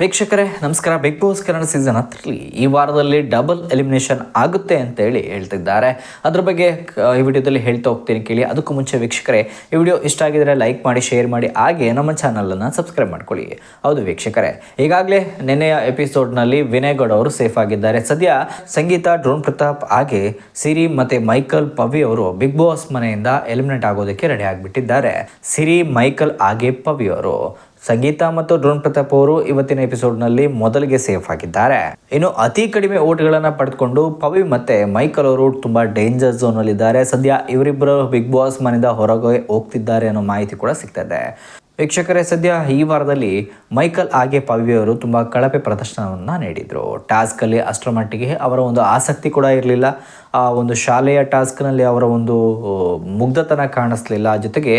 ವೀಕ್ಷಕರೇ, ನಮಸ್ಕಾರ. Big boss Kannada season ಹತ್ತರಲ್ಲಿ ಈ ವಾರದಲ್ಲಿ ಡಬಲ್ ಎಲಿಮಿನೇಷನ್ ಆಗುತ್ತೆ ಅಂತ ಹೇಳಿ ಹೇಳ್ತಿದ್ದಾರೆ. ಅದ್ರ ಬಗ್ಗೆ ಈ ವಿಡಿಯೋದಲ್ಲಿ ಹೇಳ್ತಾ ಹೋಗ್ತೀನಿ ಕೇಳಿ. ಅದಕ್ಕೂ ಮುಂಚೆ ವೀಕ್ಷಕರೇ, ಈ ವಿಡಿಯೋ ಇಷ್ಟ ಆಗಿದರೆ ಲೈಕ್ ಮಾಡಿ ಶೇರ್ ಮಾಡಿ, ಹಾಗೆ ನಮ್ಮ ಚಾನಲನ್ನು ಸಬ್ಸ್ಕ್ರೈಬ್ ಮಾಡ್ಕೊಳ್ಳಿ. ಹೌದು ವೀಕ್ಷಕರೇ, ಈಗಾಗಲೇ ನಿನ್ನೆಯ ಎಪಿಸೋಡ್ನಲ್ಲಿ ವಿನಯ್ ಗೌಡ ಅವರು ಸೇಫ್ ಆಗಿದ್ದಾರೆ. ಸದ್ಯ ಸಂಗೀತ, ಡ್ರೋನ್ ಪ್ರತಾಪ್, ಹಾಗೆ ಸಿರಿ ಮತ್ತು ಮೈಕಲ್ ಪವಿ ಅವರು ಬಿಗ್ ಬಾಸ್ ಮನೆಯಿಂದ ಎಲಿಮಿನೇಟ್ ಆಗೋದಕ್ಕೆ ರೆಡಿ ಆಗಿಬಿಟ್ಟಿದ್ದಾರೆ. ಸಿರಿ, ಮೈಕಲ್, ಹಾಗೆ ಪವಿ ಅವರು. ಸಂಗೀತ ಮತ್ತು ಡ್ರೋನ್ ಪ್ರತಾಪ್ ಅವರು ಇವತ್ತಿನ ಎಪಿಸೋಡ್ನಲ್ಲಿ ಮೊದಲಿಗೆ ಸೇಫ್ ಆಗಿದ್ದಾರೆ. ಇನ್ನು ಅತಿ ಕಡಿಮೆ ಓಟ್ಗಳನ್ನು ಪಡೆದುಕೊಂಡು ಪವಿ ಮತ್ತೆ ಮೈಕಲ್ ಅವರು ತುಂಬಾ ಡೇಂಜರ್ ಝೋನ್ ಅಲ್ಲಿ ಇದ್ದಾರೆ ಸದ್ಯ ಇವರಿಬ್ಬರು ಬಿಗ್ ಬಾಸ್ ಮನೆಯಿಂದ ಹೊರಗೆ ಹೋಗ್ತಿದ್ದಾರೆ ಅನ್ನೋ ಮಾಹಿತಿ ಕೂಡ ಸಿಗ್ತಾ ಇದೆ. ವೀಕ್ಷಕರೇ, ಸದ್ಯ ಈ ವಾರದಲ್ಲಿ ಮೈಕಲ್ ಆಗೆ ಪವ್ಯ ಅವರು ತುಂಬ ಕಳಪೆ ಪ್ರದರ್ಶನವನ್ನು ನೀಡಿದರು. ಟಾಸ್ಕಲ್ಲಿ ಅಷ್ಟರ ಮಟ್ಟಿಗೆ ಅವರ ಒಂದು ಆಸಕ್ತಿ ಕೂಡ ಇರಲಿಲ್ಲ. ಆ ಒಂದು ಶಾಲೆಯ ಟಾಸ್ಕ್ನಲ್ಲಿ ಅವರ ಒಂದು ಮುಗ್ಧತನ ಕಾಣಿಸ್ಲಿಲ್ಲ. ಜೊತೆಗೆ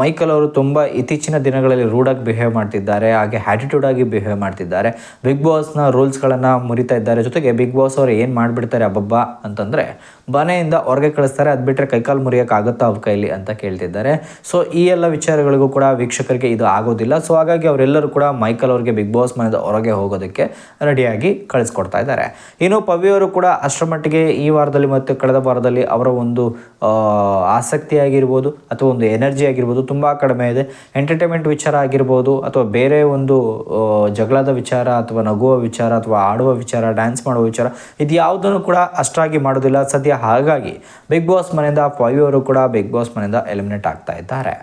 ಮೈಕಲ್ ಅವರು ತುಂಬ ಇತ್ತೀಚಿನ ದಿನಗಳಲ್ಲಿ ರೂಡಾಗಿ ಬಿಹೇವ್ ಮಾಡ್ತಿದ್ದಾರೆ, ಹಾಗೆ ಆ್ಯಟಿಟ್ಯೂಡ್ ಆಗಿ ಬಿಹೇವ್ ಮಾಡ್ತಿದ್ದಾರೆ. ಬಿಗ್ ಬಾಸ್ನ ರೂಲ್ಸ್ಗಳನ್ನು ಮುರಿತಾ ಇದ್ದಾರೆ. ಜೊತೆಗೆ ಬಿಗ್ ಬಾಸ್ ಅವರು ಏನು ಮಾಡಿಬಿಡ್ತಾರೆ ಅಬ್ಬಬ್ಬ ಅಂತಂದರೆ, ಮನೆಯಿಂದ ಹೊರಗೆ ಕಳಿಸ್ತಾರೆ ಅದು ಬಿಟ್ಟರೆ ಕೈಕಾಲು ಮುರಿಯೋಕ್ಕಾಗುತ್ತಾ ಅವ್ರ ಕೈಲಿ ಅಂತ ಕೇಳ್ತಿದ್ದಾರೆ. ಸೊ, ಈ ಎಲ್ಲ ವಿಚಾರಗಳಿಗೂ ಕೂಡ ವೀಕ್ಷಕರಿಗೆ ಇದು ಆಗೋದಿಲ್ಲ. ಸೊ ಹಾಗಾಗಿ ಅವರೆಲ್ಲರೂ ಕೂಡ ಮೈಕಲ್ ಅವರಿಗೆ ಬಿಗ್ ಬಾಸ್ ಮನೆಯಿಂದ ಹೊರಗೆ ಹೋಗೋದಕ್ಕೆ ರೆಡಿಯಾಗಿ ಕಳಿಸ್ಕೊಡ್ತಾ ಇದ್ದಾರೆ. ಇನ್ನು ಪವಿ ಅವರು ಕೂಡ ಅಷ್ಟರ ಮಟ್ಟಿಗೆ ಈ ವಾರದಲ್ಲಿ ಮತ್ತು ಕಳೆದ ವಾರದಲ್ಲಿ ಅವರ ಒಂದು ಆಸಕ್ತಿ ಆಗಿರ್ಬೋದು ಅಥವಾ ಒಂದು ಎನರ್ಜಿ ಆಗಿರ್ಬೋದು ತುಂಬ ಕಡಿಮೆ ಇದೆ. ಎಂಟರ್ಟೈನ್ಮೆಂಟ್ ವಿಚಾರ ಆಗಿರ್ಬೋದು ಅಥವಾ ಬೇರೆ ಒಂದು ಜಗಳದ ವಿಚಾರ ಅಥವಾ ನಗುವ ವಿಚಾರ ಅಥವಾ ಆಡುವ ವಿಚಾರ ಡ್ಯಾನ್ಸ್ ಮಾಡುವ ವಿಚಾರ ಇದು ಯಾವುದನ್ನು ಕೂಡ ಅಷ್ಟಾಗಿ ಮಾಡೋದಿಲ್ಲ. ಸದ್ಯ ಹಾಗಾಗಿ ಬಿಗ್ ಬಾಸ್ ಮನೆಯಿಂದ ಪವಿ ಅವರು ಕೂಡ ಬಿಗ್ ಬಾಸ್ ಮನೆಯಿಂದ ಎಲಿಮಿನೇಟ್ ಆಗ್ತಾ ಇದ್ದಾರೆ.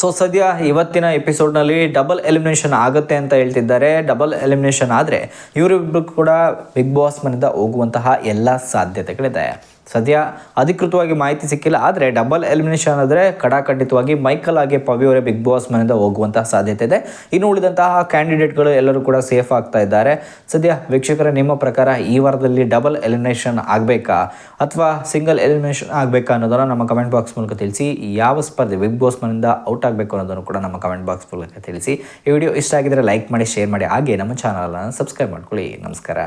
ಸೊ ಸದ್ಯ ಇವತ್ತಿನ ಎಪಿಸೋಡ್ನಲ್ಲಿ ಡಬಲ್ ಎಲಿಮಿನೇಷನ್ ಆಗುತ್ತೆ ಅಂತ ಹೇಳ್ತಿದ್ದಾರೆ. ಡಬಲ್ ಎಲಿಮಿನೇಷನ್ ಆದರೆ ಇವರಿಬ್ಬರು ಕೂಡ ಬಿಗ್ ಬಾಸ್ ಮನೆಯಿಂದ ಹೋಗುವಂತಹ ಎಲ್ಲ ಸಾಧ್ಯತೆಗಳಿದೆ. ಸದ್ಯ ಅಧಿಕೃತವಾಗಿ ಮಾಹಿತಿ ಸಿಕ್ಕಿಲ್ಲ, ಆದರೆ ಡಬಲ್ ಎಲಿಮಿನೇಷನ್ ಆದರೆ ಕಡಾಖಂಡಿತವಾಗಿ ಮೈಕಲ್ ಹಾಗೆ ಪವಿ ಅವರೇ ಬಿಗ್ ಬಾಸ್ ಮನೆಯಿಂದ ಹೋಗುವಂತಹ ಸಾಧ್ಯತೆ ಇದೆ. ಇನ್ನು ಉಳಿದಂತಹ ಕ್ಯಾಂಡಿಡೇಟ್ಗಳು ಎಲ್ಲರೂ ಕೂಡ ಸೇಫ್ ಆಗ್ತಾ ಇದ್ದಾರೆ. ಸದ್ಯ ವೀಕ್ಷಕರ, ನಿಮ್ಮ ಪ್ರಕಾರ ಈ ವಾರದಲ್ಲಿ ಡಬಲ್ ಎಲಿಮಿನೇಷನ್ ಆಗಬೇಕಾ? ಅಥವಾ ಸಿಂಗಲ್ ಎಲಿಮಿನೇಷನ್ ಆಗಬೇಕಾ ಅನ್ನೋದನ್ನು ನಮ್ಮ ಕಮೆಂಟ್ ಬಾಕ್ಸ್ ಮೂಲಕ ತಿಳಿಸಿ. ಯಾವ ಸ್ಪರ್ಧೆ ಬಿಗ್ ಬಾಸ್ ಮನೆಯಿಂದ ಔಟ್ ಆಗಬೇಕು ಅನ್ನೋದನ್ನು ಕೂಡ ನಮ್ಮ ಕಮೆಂಟ್ ಬಾಕ್ಸ್ ಮೂಲಕ ತಿಳಿಸಿ. ಈ ವಿಡಿಯೋ ಇಷ್ಟ ಆಗಿದ್ರೆ ಲೈಕ್ ಮಾಡಿ ಶೇರ್ ಮಾಡಿ. ಹಾಗೆ ನಮ್ಮ ಚಾನಲನ್ನು ಸಬ್ಸ್ಕ್ರೈಬ್ ಮಾಡ್ಕೊಳ್ಳಿ. ನಮಸ್ಕಾರ.